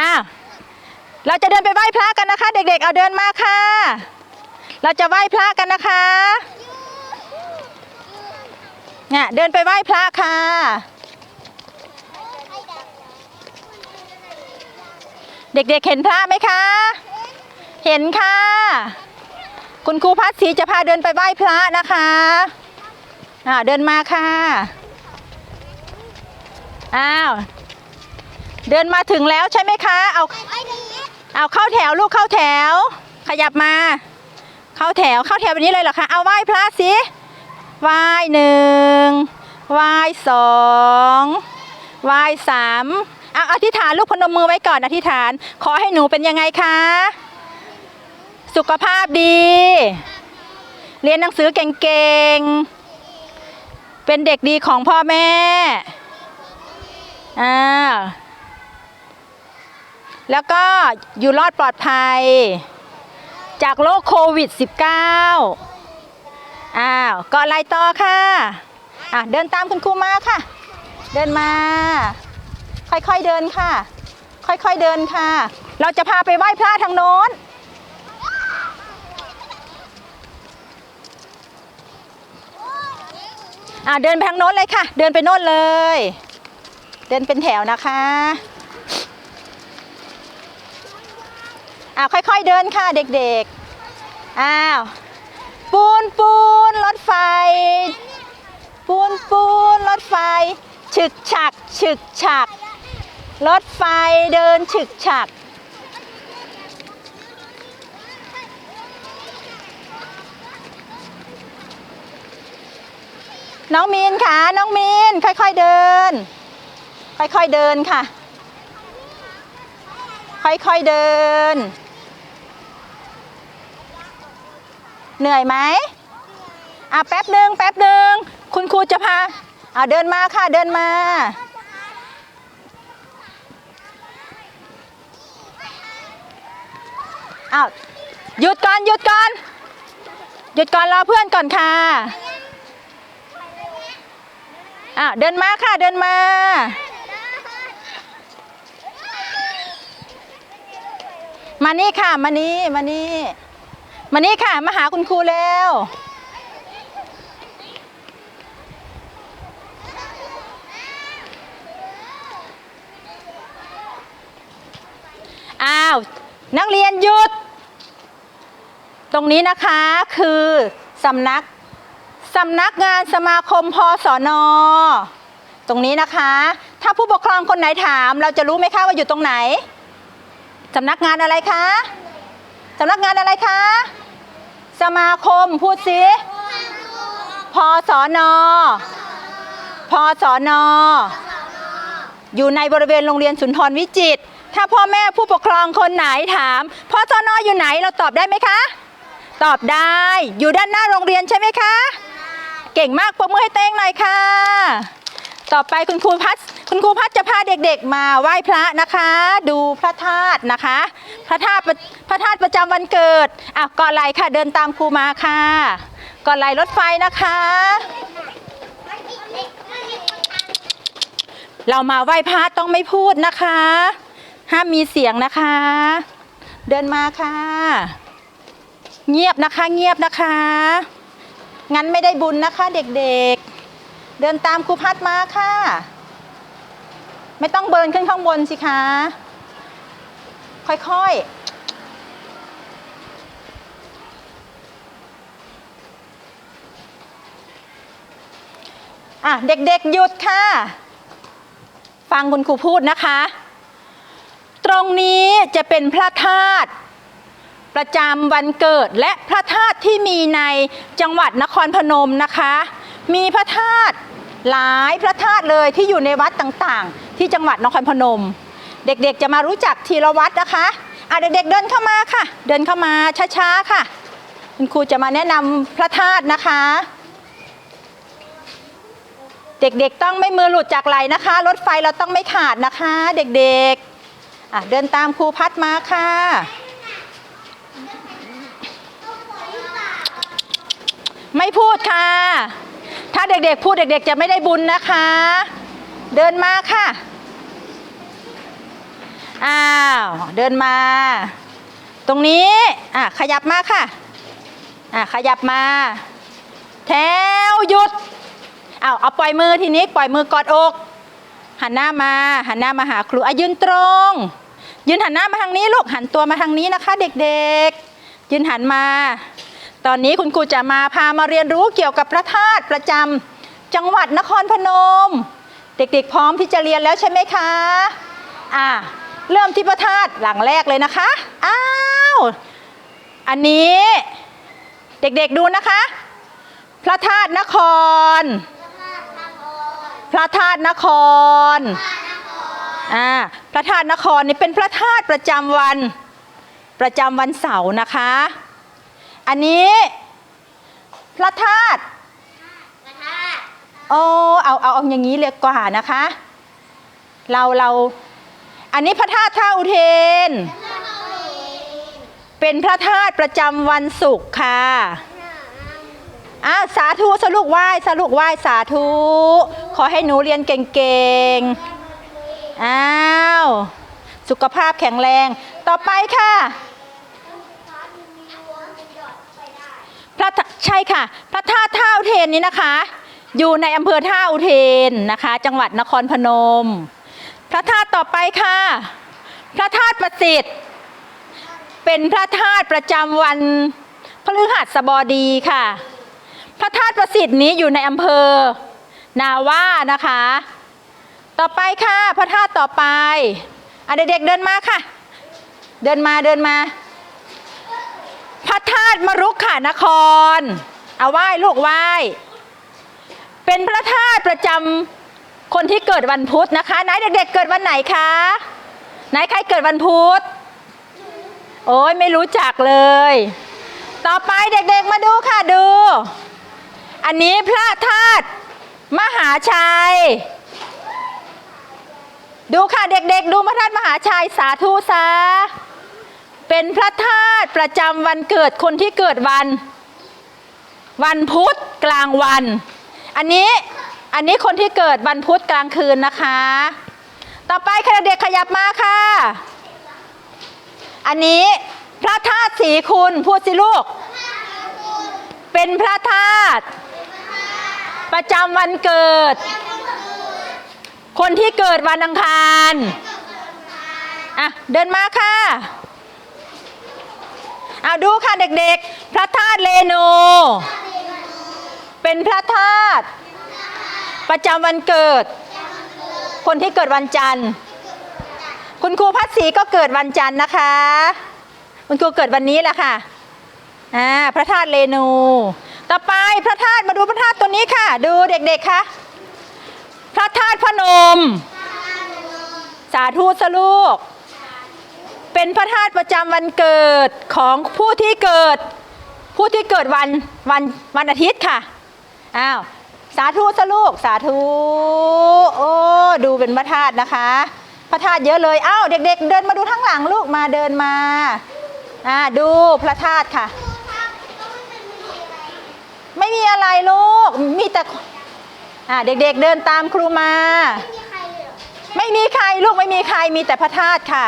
อ้าวเราจะเดินไปไหว้พระกันนะคะ เด็กๆ เอาเดินมาค่ะ เราจะไหว้พระกันนะคะเนี่ยเดินไปไหว้พระค่ะ เด็กๆเห็นพระไหมคะ เห็นค่ะ คุณครูพัดศรีจะพาเดินไปไหว้พระนะคะอ่าเดินมาค่ะ อ้าว เดินมาถึงแล้วใช่ไหมคะ เอาเอาเข้าแถวลูกเข้าแถว ขยับมา เข้าแถวเข้าแถวแบบนี้เลยเหรอคะเอาไหว้พระสิไหว้หนึ่งไหว้สองไหว้สามเอาอธิษฐานลูกพนมมือไว้ก่อนอธิษฐาน ขอให้หนูเป็นยังไงคะ สุขภาพดี เรียนหนังสือเก่งๆ เป็นเด็กดีของพ่อแม่อ่า แล้วก็อยู่รอดปลอดภัย จากโรคโควิด -19 อ้าวก็อะไรต่อค่ะอะ เดินตามคุณครูมาค่ะ เดินมา ค่อยๆเดินค่ะ ค่อยๆเดินค่ะ เราจะพาไปไหว้พระทางโน้นอะเดินไปทางโน้นเลยค่ะ เดินไปโน้นเลย เดินเป็นแถวนะคะ อ้าวค่อยๆเดินค่ะเด็กๆ อ้าวปูนปูนรถไฟ ปูนปูนรถไฟ ฉึกฉัก ฉึกฉัก รถไฟเดินฉึกฉัก น้องมีนค่ะน้องมีนค่อยๆเดิน ค่อยๆเดินค่ะ ค่อยๆเดิน เหนื่อยไหมอะแป๊บหนึ่งแป๊บหนึ่งคุณครูจะพาอะเดินมาค่ะเดินมาอ้าวหยุดก่อนหยุดก่อนหยุดก่อนรอเพื่อนก่อนค่ะอะเดินมาค่ะเดินมามานี่ค่ะมานี่มานี่ มานี่ค่ะ มาหาคุณครูแล้วอ้าว นักเรียนหยุด ตรงนี้นะคะคือสำนักสำนักงานสมาคมพสนตรงนี้นะคะ ถ้าผู้ปกครองคนไหนถาม เราจะรู้ไหมคะว่าอยู่ตรงไหนสำนักงานอะไรคะสำนักงานอะไรคะ สมาคมพูดสิพสนพสนอยู่ในบริเวณโรงเรียนสุนทรวิจิต ถ้าพ่อแม่ผู้ปกครองคนไหนถามพสนอยู่ไหนเราตอบได้ไหมคะ ตอบได้ อยู่ด้านหน้าโรงเรียนใช่ไหมคะ เก่งมากปรบมือให้เต้งหน่อยค่ะ ต่อไปคุณครูพัฒคุณครูพัฒจะพาเด็กๆ มาไหว้พระนะคะ ดูพระธาตุนะคะ พระธาตุพระธาตุประจำวันเกิดอะก่อนไหลค่ะเดินตามครูมาค่ะก่อนไหลรถไฟนะคะ เรามาไหว้พระต้องไม่พูดนะคะ ห้ามมีเสียงนะคะ เดินมาค่ะ เงียบนะคะเงียบนะคะ งั้นไม่ได้บุญนะคะเด็กๆ เดินตามครูพัดมาค่ะ ไม่ต้องเบิร์นขึ้นข้างบนสิคะ ค่อยๆอะเด็กๆหยุดค่ะ ฟังคุณครูพูดนะคะ ตรงนี้จะเป็นพระธาตุประจำวันเกิดและพระธาตุที่มีในจังหวัดนครพนมนะคะ มีพระธาตุหลายพระธาตุเลยที่อยู่ในวัดต่างๆ ที่จังหวัดนครพนม เด็กๆจะมารู้จักทีละวัดนะคะอะเด็กๆเดินเข้ามาค่ะ เดินเข้ามาช้าๆค่ะ คุณครูจะมาแนะนำพระธาตุนะคะ เด็กๆต้องไม่มือหลุดจากไหลนะคะ รถไฟเราต้องไม่ขาดนะคะ เด็กๆอะเดินตามครูพัดมาค่ะไม่พูดค่ะ ถ้าเด็กๆ พูดเด็กๆ จะไม่ได้บุญนะคะ เดินมาค่ะ อ้าว เดินมา ตรงนี้ อะ ขยับมาค่ะ อะ ขยับมา แถวหยุด เอาเอาปล่อยมือทีนี้ ปล่อยมือกอดอก หันหน้ามา หันหน้ามาหาครูอะยืนตรง ยืนหันหน้ามาทางนี้ลูก หันตัวมาทางนี้นะคะ เด็กๆ ยืนหันมา ตอนนี้คุณครูจะมาพามาเรียนรู้เกี่ยวกับพระธาตุประจำจังหวัดนครพนม เด็กๆ พร้อมที่จะเรียนแล้วใช่ไหมคะอะเริ่มที่พระธาตุหลังแรกเลยนะคะอ้าวอันนี้ เด็กๆดูนะคะ พระธาตุนคร พระธาตุนครอ่าพระธาตุนครนี่เป็นพระธาตุประจำวัน ประจำวันเสาร์นะคะ อันนี้ พระธาตุโอ้เอาเอาเอาอย่างนี้เลยกว่านะคะ เราเราอันนี้พระธาตุท่าอุเทน เป็นพระธาตุประจำวันศุกร์ค่ะอ้าวสาธุสลูกไหว้สลูกไหว้สาธุ ขอให้หนูเรียนเก่งๆ อ้าว สุขภาพแข็งแรง ต่อไปค่ะ พระใช่ค่ะ พระธาตุท่าอุเทนนี้นะคะ อยู่ในอำเภอท่าอุเทนนะคะ จังหวัดนครพนม พระธาตุต่อไปค่ะ พระธาตุประสิทธิ์ เป็นพระธาตุประจำวันพฤหัสบดีค่ะ พระธาตุประสิทธิ์นี้อยู่ในอำเภอ นาว่านะคะ ต่อไปค่ะ พระธาตุต่อไปอเด็กๆเดินมาค่ะ เดินมาเดินมา ระธาตุมรุกขานคร เอาไหว้ลูกไหว้ เป็นพระธาตุประจำคนที่เกิดวันพุธนะคะ ไหนเด็กๆเกิดวันไหนคะ ไหนใครเกิดวันพุธ โอ้ยไม่รู้จักเลย ต่อไปเด็กๆมาดูค่ะดู อันนี้พระธาตุมหาชัย ดูค่ะเด็กๆ ดูพระธาตุมหาชัยสาธุซา เป็นพระธาตุประจำวันเกิดคนที่เกิดวัน วันพุธกลางวัน อันนี้อันนี้คนที่เกิดวันพุธกลางคืนนะคะ ต่อไปค่ะเด็กขยับมาค่ะ อันนี้พระธาตุสีคุณพูดสิลูก เป็นพระธาตุประจำวันเกิด คนที่เกิดวันอังคารอะเดินมาค่ะ เอาดูค่ะเด็กๆ พระธาตุเลโน เป็นพระธาตุประจำวันเกิด คนที่เกิดวันจันทร์ คุณครูพัศรีก็เกิดวันจันทร์นะคะ คุณครูเกิดวันนี้แหละค่ะอ่าพระธาตุเลนูต่อไปพระธาตุมาดูพระธาตุตัวนี้ค่ะ ดูเด็กๆค่ะพระธาตุพนม สาธุสลูก เป็นพระธาตุประจำวันเกิดของผู้ที่เกิด ผู้ที่เกิดวันวันวันอาทิตย์ค่ะอ้าวสาธุสลูกสาธุโอ้ดูเป็นพระธาตุนะคะพระธาตุเยอะเลยอ้าวเด็ก ๆ เดินมาดูทั้งหลังลูกมาเดินมาอ่าดูพระธาตุค่ะ ไม่มีอะไรลูกมีแต่อ่าเด็ก ๆ เดินตามครูมา ไม่มีใครลูกไม่มีใครมีแต่พระธาตุค่ะ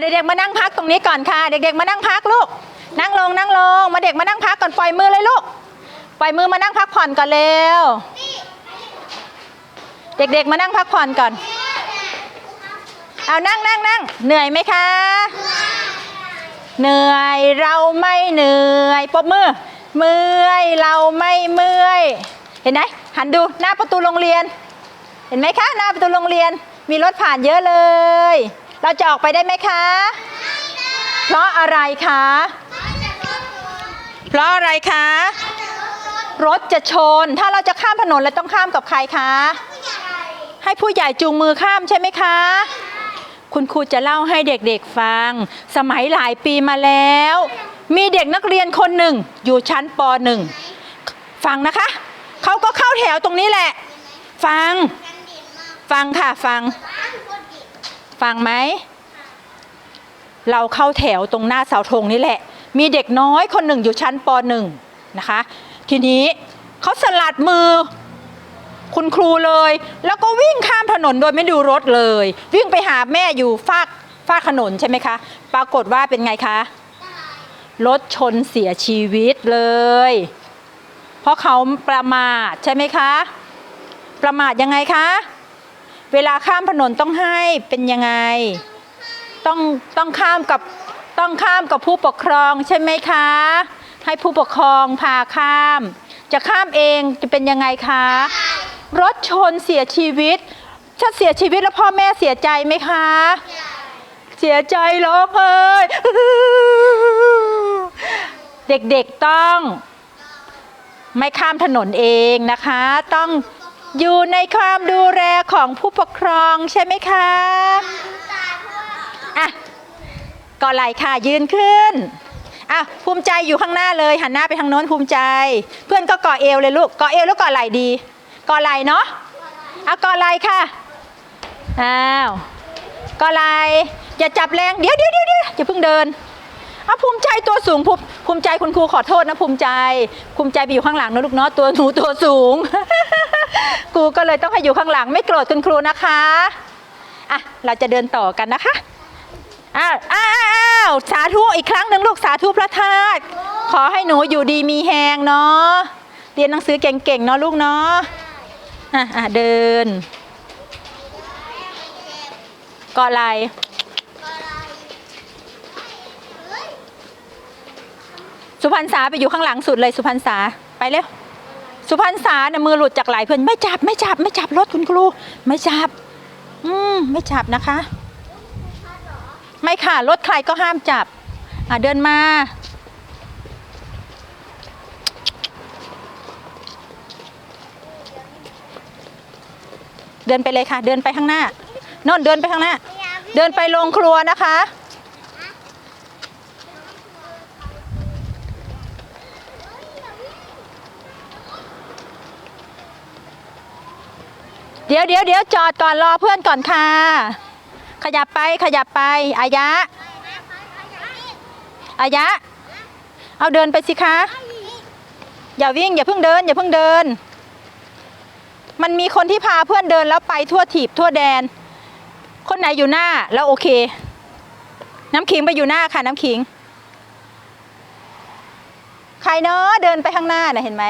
เด็กๆมานั่งพักตรงนี้ก่อนค่ะ เด็กๆมานั่งพักลูก นั่งลงนั่งลง มาเด็กมานั่งพักก่อนปล่อยมือเลยลูก ปล่อยมือมานั่งพักผ่อนก่อนเร็ว เด็กๆมานั่งพักผ่อนก่อน เอานั่งนั่งนั่งเหนื่อยไหมคะ เหนื่อยเราไม่เหนื่อยปบมือ เมื่อยเราไม่เมื่อย เห็นไหมหันดูหน้าประตูโรงเรียน เห็นไหมคะ หน้าประตูโรงเรียนมีรถผ่านเยอะเลย เราจะออกไปได้ไหมคะ เพราะอะไรคะ เพราะอะไรคะ รถจะชน ถ้าเราจะข้ามถนนเราต้องข้ามกับใครคะ ให้ผู้ใหญ่จูงมือข้ามใช่ไหมคะ คุณครูจะเล่าให้เด็กๆฟัง สมัยหลายปีมาแล้ว มีเด็กนักเรียนคนหนึ่ง อยู่ชั้นป .1 ฟังนะคะ เขาก็เข้าแถวตรงนี้แหละ ฟัง ฟังค่ะ ฟัง ฟังไหม เราเข้าแถวตรงหน้าเสาธงนี่แหละ มีเด็กน้อยคนหนึ่งอยู่ชั้นปหนึ่งนะคะ ทีนี้เขาสลัดมือ คุณครูเลย แล้วก็วิ่งข้ามถนนโดยไม่ดูรถเลย วิ่งไปหาแม่อยู่ฟากฟากถนนใช่ไหมคะ ปรากฏว่าเป็นไงคะรถชนเสียชีวิตเลย เพราะเขาประมาทใช่ไหมคะ ประมาทยังไงคะ เวลาข้ามถนนต้องให้เป็นยังไง ต้องต้องข้ามกับต้องข้ามกับผู้ปกครองใช่ไหมคะ ให้ผู้ปกครองพาข้าม จะข้ามเองจะเป็นยังไงคะ รถชนเสียชีวิต ถ้าเสียชีวิตแล้วพ่อแม่เสียใจไหมคะ เสียใจร้องไห้เด็กๆต้องไม่ข้ามถนนเองนะคะ ต้อง อยู่ในความดูแลของผู้ปกครองใช่ไหมคะอะก่อไหลค่ะยืนขึ้นอะภูมิใจอยู่ข้างหน้าเลยหันหน้าไปทางโน้นภูมิใจ เพื่อนก็ก่อเอวเลยลูกก่อเอวแล้วก่อไหลดีก่อไหลเนาะอะก่อไหลค่ะอ้าวก่อไหลอย่าจับแรงเดียวเดี๋ยวเดี๋ยวเดี๋ยวอย่าเพิ่งเดิน อาภูมิใจตัวสูงภูมิภูมิใจคุณครูขอโทษนะภูมิใจ ภูมิใจไปอยู่ข้างหลังนะลูกเนาะตัวหนูตัวสูง ครูก็เลยต้องให้อยู่ข้างหลังไม่โกรธคุณครูนะคะอะเราจะเดินต่อกันนะคะอ้าวอ้าวอ้าวสาธุอีกครั้งหนึ่งลูกสาธุพระธาตุขอให้หนูอยู่ดีมีแหงเนาะเรียนหนังสือเก่งๆเนาะลูกเนาะอะอะเดินกาะไหล สุพรรณษาไปอยู่ข้างหลังสุดเลยสุพรรณษาไปเร็วสุพรรณษาเนี่ยมือหลุดจากไหลเพื่อนไม่จับไม่จับไม่จับรถคุณครู ไม่จับ อืมไม่จับนะคะ ไม่ค่ะรถใครก็ห้ามจับ อะเดินมาเดินไปเลยค่ะ เดินไปข้างหน้าโน่นเดินไปข้างหน้า เดินไปโรงครัวนะคะ เดี๋ยวเดี๋ยวเดี๋ยวจอดก่อนรอเพื่อนก่อนค่ะ ขยับไปขยับไปอายะอายะ เอาเดินไปสิคะ อย่าวิ่งอย่าเพิ่งเดิน อย่าเพิ่งเดิน มันมีคนที่พาเพื่อนเดินแล้วไปทั่วถีบทั่วแดน คนไหนอยู่หน้าแล้วโอเค น้ำขิงไปอยู่หน้าค่ะ น้ำขิง ใครเนาะเดินไปข้างหน้านะเห็นไหม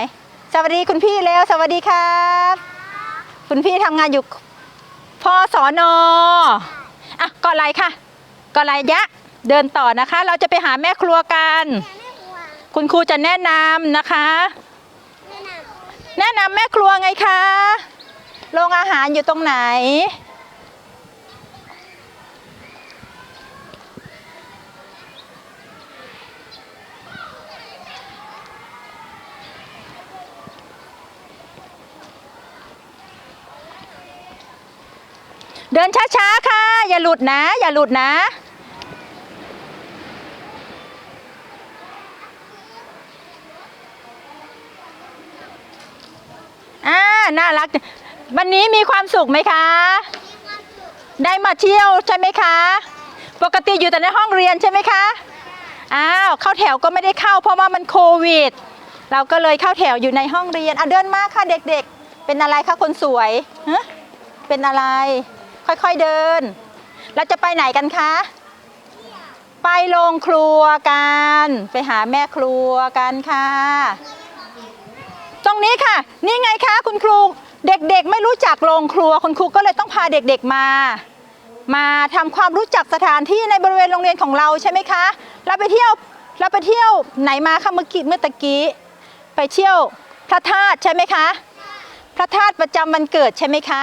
สวัสดีคุณพี่แล้ว สวัสดีครับ คุณพี่ทำงานอยู่พอสอนออะก่อนไรค่ะก่อนไรยะเดินต่อนะคะ เราจะไปหาแม่ครัวกัน คุณครูจะแนะนำนะคะ แนะนำแม่ครัวไงคะโรงอาหารอยู่ตรงไหน เดินช้าๆค่ะ อย่าหลุดนะ อย่าหลุดนะ อ่า น่ารัก วันนี้มีความสุขไหมคะ ได้มาเที่ยวใช่ไหมคะ ปกติอยู่แต่ในห้องเรียนใช่ไหมคะ อ้าว เข้าแถวก็ไม่ได้เข้าเพราะว่ามันโควิด เราก็เลยเข้าแถวอยู่ในห้องเรียน อะเดินมาค่ะเด็กๆ เป็นอะไรคะคนสวยฮะเป็นอะไร ค่อยๆเดินเราจะไปไหนกันคะ ไปโรงครัวกัน ไปหาแม่ครัวกันค่ะ ตรงนี้ค่ะ นี่ไงคะคุณครู เด็กๆไม่รู้จักโรงครัว คุณครูก็เลยต้องพาเด็กๆมา มาทำความรู้จักสถานที่ในบริเวณโรงเรียนของเราใช่ไหมคะ เราไปเที่ยว เราไปเที่ยวไหนมาคะเมื่อกี้เมื่อตะกี้ ไปเที่ยวพระธาตุใช่ไหมคะ พระธาตุประจำวันเกิดใช่ไหมคะ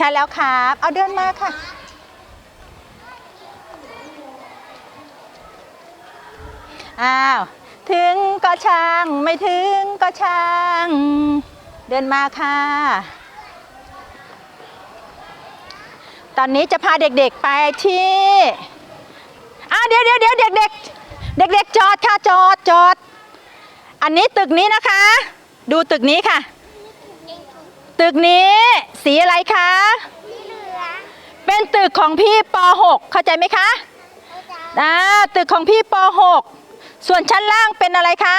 ใช่แล้วครับ เอาเดินมาค่ะ อ้าว ถึงก็ช่าง ไม่ถึงก็ช่าง เดินมาค่ะ ตอนนี้จะพาเด็กๆไปที่อ้าวเดี๋ยวเดี๋ยวเดี๋ยวเด็กเด็กเด็กเด็กๆ จอดค่ะจอดจอด อันนี้ตึกนี้นะคะ ดูตึกนี้ค่ะ ตึกนี้สีอะไรคะเป็นตึกของพี่ป .6 เข้าใจไหมคะอ่าตึกของพี่ป .6 ส่วนชั้นล่างเป็นอะไรคะ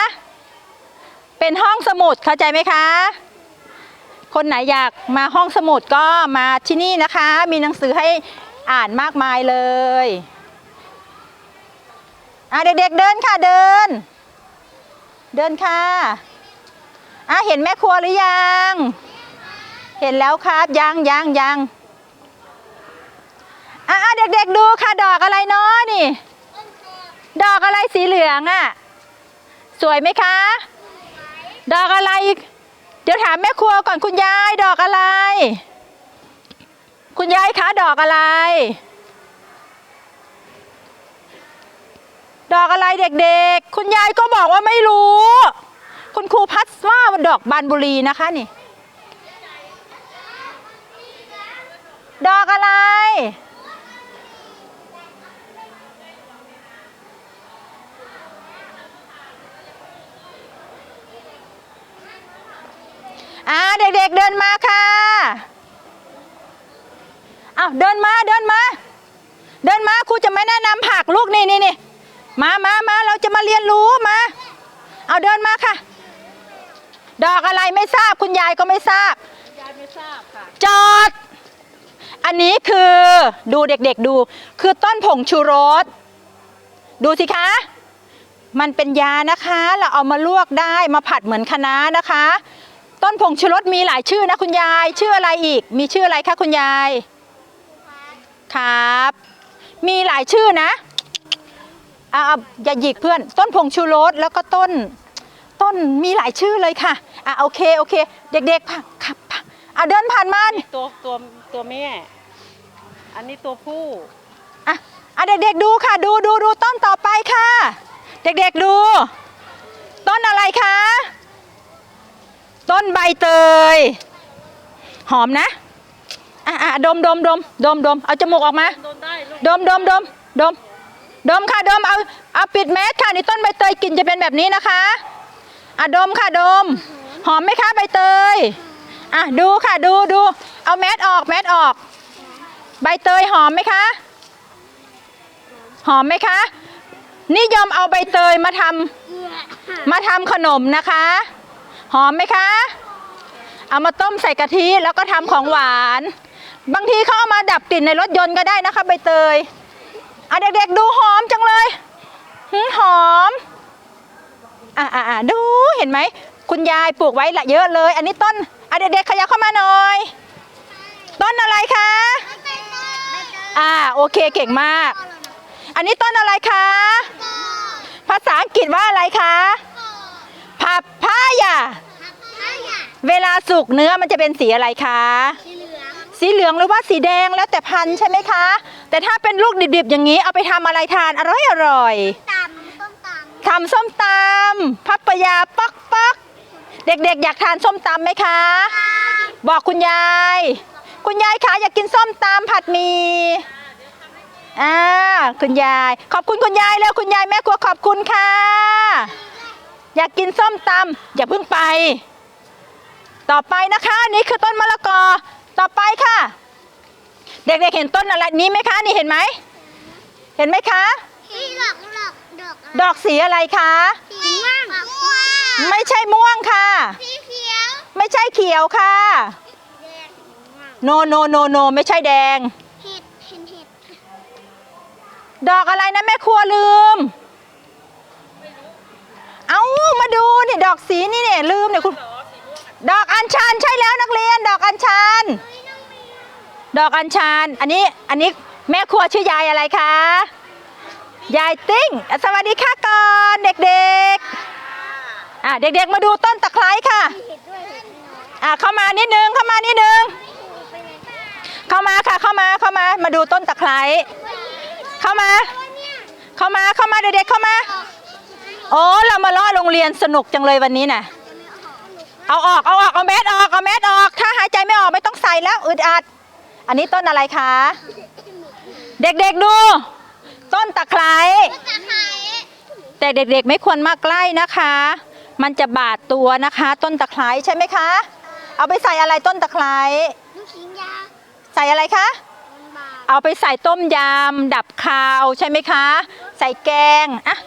เป็นห้องสมุดเข้าใจไหมคะ คนไหนอยากมาห้องสมุดก็มาที่นี่นะคะ มีหนังสือให้อ่านมากมายเลยอะเด็กๆเดินค่ะเดิน เดินค่ะอะเห็นแม่ครัวหรือยัง เห็นแล้วครับยังยังยังอะเด็กๆดูค่ะดอกอะไรเนาะนี่ ดอกอะไรสีเหลืองอะ สวยไหมคะ ดอกอะไร เดี๋ยวถามแม่ครัวก่อนคุณยายดอกอะไร คุณยายคะดอกอะไร ดอกอะไรเด็กๆ คุณยายก็บอกว่าไม่รู้ คุณครูพัดว่าดอกบานบุรีนะคะนี่ ดอกอะไร อ่าเด็กๆเดินมาค่ะอ้าวเดินมาเดินมา เดินมาครูจะไม่แนะนำผักลูกนี่นี่นี่มามามาเราจะมาเรียนรู้มา เอาเดินมาค่ะ ดอกอะไรไม่ทราบคุณยายก็ไม่ทราบ ยายไม่ทราบค่ะ จอด อันนี้คือดูเด็กๆดู คือต้นผงชูรส ดูสิคะ มันเป็นยานะคะ เราเอามาลวกได้มาผัดเหมือนคะน้านะคะ ต้นผงชูรสมีหลายชื่อนะคุณยาย ชื่ออะไรอีก มีชื่ออะไรคะคุณยาย ครับ มีหลายชื่อนะอ่าอย่าหยิกเพื่อน ต้นผงชูรสแล้วก็ต้น ต้นมีหลายชื่อเลยค่ะอะโอเคโอเค เด็กๆผ่านครับอะเดินผ่านมานตัวตัว ตัวแม่ อันนี้ตัวผู้ อะอะเด็กๆดูค่ะ ดูดูดูต้นต่อไปค่ะ เด็กๆดู ต้นอะไรคะ ต้นใบเตย หอมนะ อะอะดมดมดมดมดมเอาจมูกออกมา โดนได้ลูกดมดมดมดมดมค่ะดมเอาเอาปิดแมสค่ะนี่ต้นใบเตยกลิ่นจะเป็นแบบนี้นะคะอะดมค่ะดม หอมไหมคะใบเตย อะดูค่ะดูดูเอาแมสออกแมสออก ใบเตยหอมไหมคะ หอมไหมคะ นิยมเอาใบเตยมาทำมาทำขนมนะคะ หอมไหมคะ เอามาต้มใส่กะทิแล้วก็ทำของหวาน บางทีเขาเอามาดับกลิ่นในรถยนต์ก็ได้นะคะใบเตยอะเด็กๆดูหอมจังเลยหืมหอมอะอะอะดูเห็นไหมคุณยายปลูกไว้ละเยอะเลย อันนี้ต้น อะเด็กๆขยับเข้ามาหน่อย ต้นอะไรคะอ่าโอเคเก่งมาก อันนี้ต้นอะไรคะ ภาษาอังกฤษว่าอะไรคะผับพายาเวลาสุกเนื้อมันจะเป็นสีอะไรคะ สีเหลืองหรือว่าสีแดงแล้วแต่พันธุ์ใช่ไหมคะ แต่ถ้าเป็นลูกดิบๆอย่างนี้เอาไปทำอะไรทานอร่อยอร่อยๆทำส้มตำพับปะยาปักปัก เด็กๆ อยากทานส้มตำไหมคะ บอกคุณยาย คุณยายคะอยากกินส้มตำผัดหมีอ่าคุณยาย ขอบคุณคุณยายแล้วคุณยายแม่ครัวขอบคุณค่ะ อยากกินส้มตำอย่าเพิ่งไป ต่อไปนะคะอันนี่คือต้นมะละกอ ต่อไปค่ะ เด็กๆเห็นต้นอะไรนี้ไหมคะ นี่เห็นไหมเห็นไหมคะ ที่ดอกดอกดอกดอกสีอะไรคะ สีม่วงม่วง ไม่ใช่ม่วงค่ะ สีเขียวไม่ใช่เขียวค่ะ แดงม่วงโนโนโนโนไม่ใช่แดง เห็ดเห็นเห็ดดอกอะไรนะแม่ครัวลืม เอามาดูนี่ดอกสีนี่เนี่ยลืมเนี่ยคุณ ดอกอัญชันใช่แล้วนักเรียน ดอกอัญชัน ดอกอัญชัน อันนี้อันนี้แม่ครัวชื่อยายอะไรคะ ยายติ้งอะสวัสดีค่ะก่อนเด็กๆ อะเด็กๆมาดูต้นตะไคร้ค่ะเห็ดด้วยเห็ดน้อยอะเข้ามานิดนึงเข้ามานิดนึงไปไหนบ้างเข้ามาค่ะเข้ามาเข้ามามาดูต้นตะไคร้เข้ามาเนี่ยเข้ามาเข้ามาเด็กๆเข้ามา โอ้เรามาเลาะโรงเรียนสนุกจังเลยวันนี้น่ะ เอาออกเอาออกเอาแมสออกเอาแมสออก ถ้าหายใจไม่ออกไม่ต้องใส่แล้วอึดอัด อันนี้ต้นอะไรคะ เด็กๆดู ต้นตะไคร้ตะไคร้แต่เด็กๆไม่ควรมาใกล้นะคะ มันจะบาดตัวนะคะ ต้นตะไคร้ใช่ไหมคะ เอาไปใส่อะไรต้นตะไคร้ลูกชิ้นยาใส่อะไรคะบนบาทเอาไปใส่ต้มยำดับคาวใช่ไหมคะ ใส่แกงอะ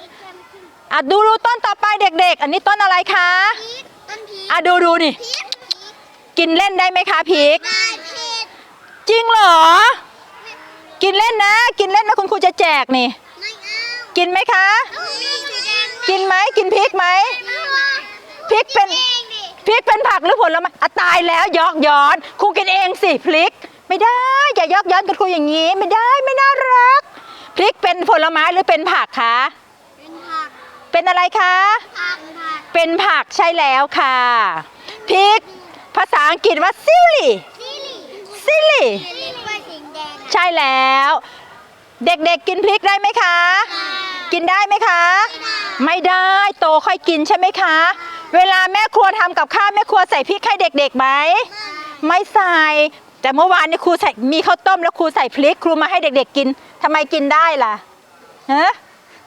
อะดูดูต้นต่อไปเด็ก ๆ อันนี้ต้นอะไรคะพริกต้นพริกอะดูดูนี่พริกกินเล่นได้ไหมคะพริกได้เผ็ดจริงเหรอ กินเล่นนะ กินเล่นนะคุณครูจะแจกนี่ไม่เอากินไหมคะเอามีสีแดง กินไหมกินพริกไหมเอาพริกเป็นเองดิพริกเป็นผักหรือผลไม้อะตายแล้วยอกย้อนครูกินเองสิพริก ไม่ได้อย่ายอกย้อนกับครูอย่างนี้ ไม่ได้ไม่น่ารักพริกเป็นผลไม้หรือเป็นผักคะเป็นผักเป็นอะไรคะผักผักเป็นผักใช่แล้วค่ะพริกภาษาอังกฤษว่าซิลลี่ซิลี่ซิลลี่ซิลี่ว่าสีแดงอะใช่แล้ว เด็กๆกินพริกได้ไหมคะ กินได้ไหมคะ ไม่ได้โตค่อยกินใช่ไหมคะ เวลาแม่ครัวทำกับข้าวแม่ครัวใส่พริกให้เด็กๆไหมไม่ใส่แต่เมื่อวานนี้ครูใส่มีข้าวต้มแล้วครูใส่พริกครูมาให้เด็ก ๆ กินทำไมกินได้ล่ะเฮ้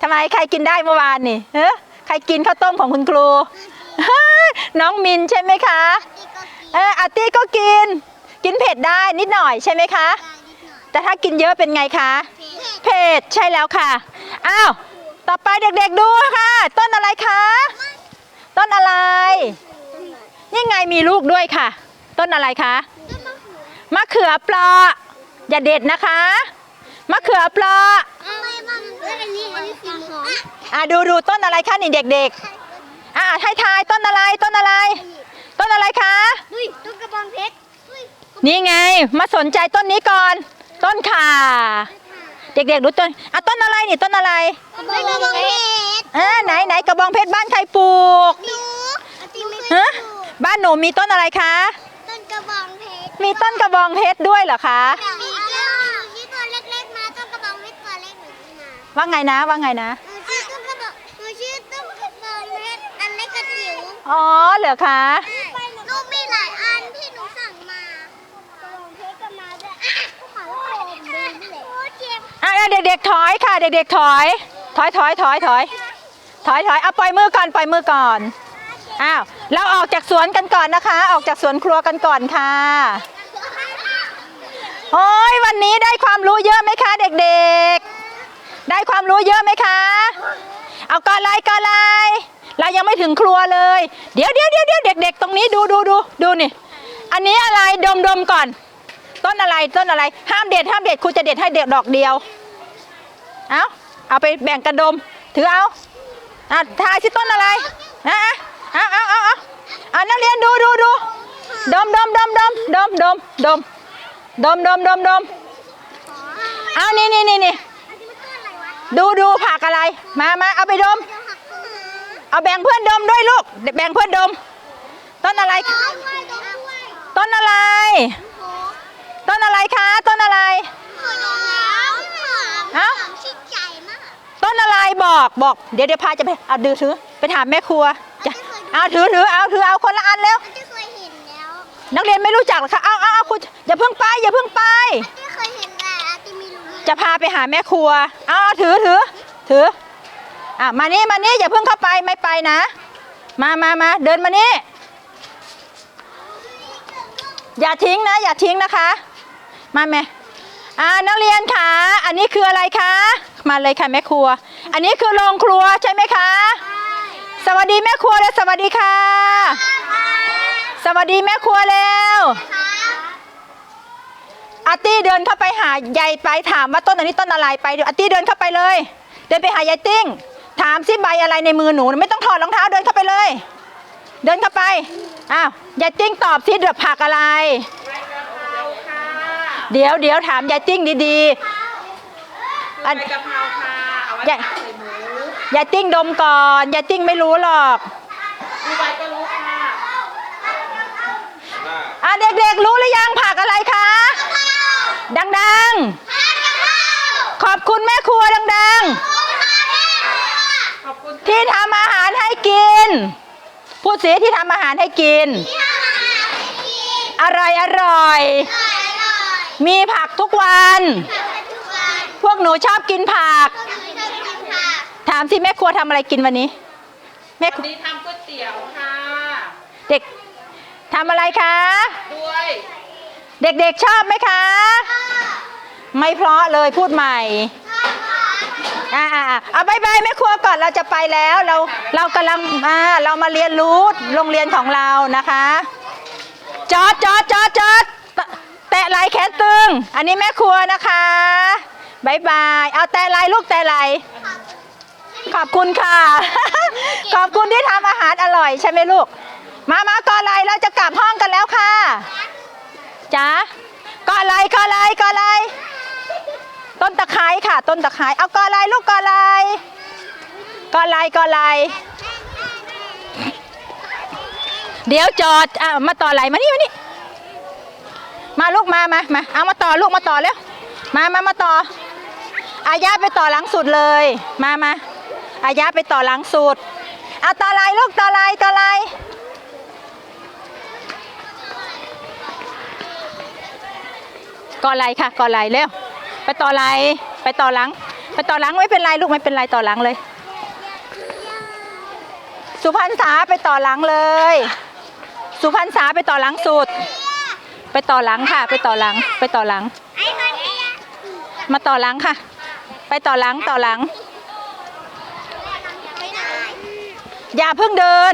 ทำไมใครกินได้เมื่อวานนี่เฮ้ใครกินข้าวต้มของคุณครู น้องมินใช่ไหมคะนี่ก็กินเอออาร์ตี้ก็กิน กินเผ็ดได้นิดหน่อยใช่ไหมคะได้นิดหน่อยแต่ถ้ากินเยอะเป็นไงคะ เผ็ดเผ็ดใช่แล้วค่ะ อ้าว ต่อไปเด็กๆดูค่ะ ต้นอะไรคะ ต้นอะไร นี่ไงมีลูกด้วยค่ะ ต้นอะไรคะต้นมะเขือมะเขือเปราะอย่าเด็ดนะคะมะเขือเปราะทำไมมันอันนี้อันนี้สีหอมอะดูดูต้นอะไรคะนี่เด็กๆอะให้ทายต้นอะไรต้นอะไร ต้นอะไรคะดุยต้นกระบองเพชรดุยนี่ไง มาสนใจต้นนี้ก่อน ต้นข่า เด็กๆดูต้นอะต้นอะไรนี่ต้นอะไรต้นกระบองเพชรอ่าไหนไหนกระบองเพชรบ้านใครปลูกหนูอาติไม่ฮะบ้านหนูมีต้นอะไรคะ ต้นกระบองเพชรมีต้นกระบองเพชรด้วยเหรอคะมีแก้วหนูชื่อตัวเล็กๆมาต้นกระบองเพชรตัวเล็กหนูขึ้นมาว่าไงนะว่าไงนะหนูชื่อต้นกระบอกหนูชื่อต้นกระบอกเพชรอันเล็กกระจิ๋วอ๋อเหรอคะ หนูมีหลายอันที่หนูสั่งมากระบอกเพชรก็มาด้วยอะขอแล้วผมดึงเลยโอ้เจ็บ อะเด็กๆถอยค่ะ เด็กๆถอย ถอยถอยถอยถอยถอยถอยเอาปล่อยมือก่อนปล่อยมือก่อนอ้าวเราออกจากสวนกันก่อนนะคะ ออกจากสวนครัวกันก่อนค่ะโอ้ยวันนี้ได้ความรู้เยอะไหมคะ เด็กๆ ได้ความรู้เยอะไหมคะ เอาก่อนไลก่อนไลเรายังไม่ถึงครัวเลย เดี๋ยวเดี๋ยวเดี๋ยวเด็กๆ ตรงนี้ดูดูดูดูนี่ อันนี้อะไรดมดมก่อน ต้นอะไรต้นอะไร ห้ามเด็ดห้ามเด็ดครูจะเด็ดให้เด็ดดอกเดียว เอาเอาไปแบ่งกันดม ถือเอาอะทายสิต้นอะไรอะอะเอาเอาเอาเอาอะนักเรียนดูดูดูดมดมดมดมดมดมดมดมดมดมดมเอานี่นี่นี่นี่อันนี้มันต้นอะไรวะดูดูผักอะไร มามาเอาไปดมเดี๋ยวหักขึ้นมาเอาแบ่งเพื่อนดมด้วยลูก แบ่งเพื่อนดม ต้นอะไร ต้นกล้วยต้นกล้วยต้นอะไรโอ้ ต้นอะไรคะ ต้นอะไรโหดแล้วเอ้าชิ้นใหญ่มากต้นอะไรบอกบอก เดี๋ยวเดี๋ยวพาจะไปเอาดือถือไปถามแม่ครัวจะเอาถือถือเอาถือเอาคนละอันแล้วอันที่เคยเห็นแล้วนักเรียนไม่รู้จักหรอคะเอาเอาเอาคุณอย่าเพิ่งไปอย่าเพิ่งไปที่เคยเห็นแต่อาติไม่รู้จะพาไปหาแม่ครัวเอาเอาถือถือถืออะมานี่มานี่อย่าเพิ่งเข้าไปไม่ไปนะ มามามาเดินมานี่อย่าทิ้งนะ อย่าทิ้งนะคะ มาแม่อ่านักเรียนคะอันนี้คืออะไรคะ มาเลยค่ะแม่ครัว อันนี้คือโรงครัวใช่ไหมคะ สวัสดีแม่ครัวและสวัสดีค่ะ สวัสดีแม่ครัวแล้วอาตี้เดินเข้าไปหายายไปถามว่าต้นอันนี้ต้นอะไรไปเดี๋ยวอาตี้เดินเข้าไปเลย เดินไปหายายติ้ง ถามซิใบอะไรในมือหนูไม่ต้องถอดรองเท้าเดินเข้าไปเลย เดินเข้าไปอ้าวยายติ้งตอบซิเดือบผักอะไร เดี๋ยวเดี๋ยวถามยายติ้งดีๆอัน ใบกะเพราค่ะ เอาไว้ยายผัดใส่หมูยายติ้งดมก่อนยายติ้งไม่รู้หรอกดูใบก็รู้ค่ะ อะเด็กๆรู้หรือยังผักอะไรคะดังๆ ขอบคุณแม่ครัวดังขอบคุณๆ ที่ทำอาหารให้กิน พูดสิที่ทำอาหารให้กินอร่อยอร่อย มีผักทุกวัน พวกหนูชอบกินผัก ถามสิแม่ครัวทำอะไรกินวันนี้ แม่ควัรันวนี้ทำก๋วยเตี๋ยวค่ะ เด็กทำอะไรคะด้วย เด็กๆชอบไหมคะ ไม่เพราะเลยพูดใหม่อ่าอ่าอ่าเอาบายบายแม่ครัวก่อนเราจะไปแล้วเราเรากำลังมาเรามาเรียนรู้โรงเรียนของเรานะคะ จอดจอดจอดจอด แตะแตะไหลแขนตึง อันนี้แม่ครัวนะคะบายบาย เอาแตะไหลลูกแตะไหลขอบคุณค่ะ ขอบคุณที่ทำอาหารอร่อยใช่ไหมลูก มามาก่อนไลเราจะกลับห้องกันแล้วค่ะจ๋าก่อนไลก่อนไลก่อนไลต้นตะไคร้ค่ะ ต้นตะไคร้เอากอลายลูกกอลายกอลายกอลายเดี๋ยวจอดอะมาต่อไหลมานี่มานี่ มาลูกมามามาเอามาต่อลูกมาต่อเร็วมามามาต่ออายาไปต่อหลังสุดเลย มามาอายาไปต่อหลังสุดเอาต่อไหลลูกต่อไหลต่อไหลกอไหลค่ะกอไหลเร็วไปต่อไหลไปต่อหลัง ไปต่อหลังไม่เป็นไรลูกไม่เป็นไรต่อหลังเลย สุพรรณษาไปต่อหลังเลย สุพรรณษาไปต่อหลังสุด ไปต่อหลังค่ะ ไปต่อหลัง ไปต่อหลัง มาต่อหลังค่ะ ไปต่อหลังต่อหลัง อย่าเพิ่งเดิน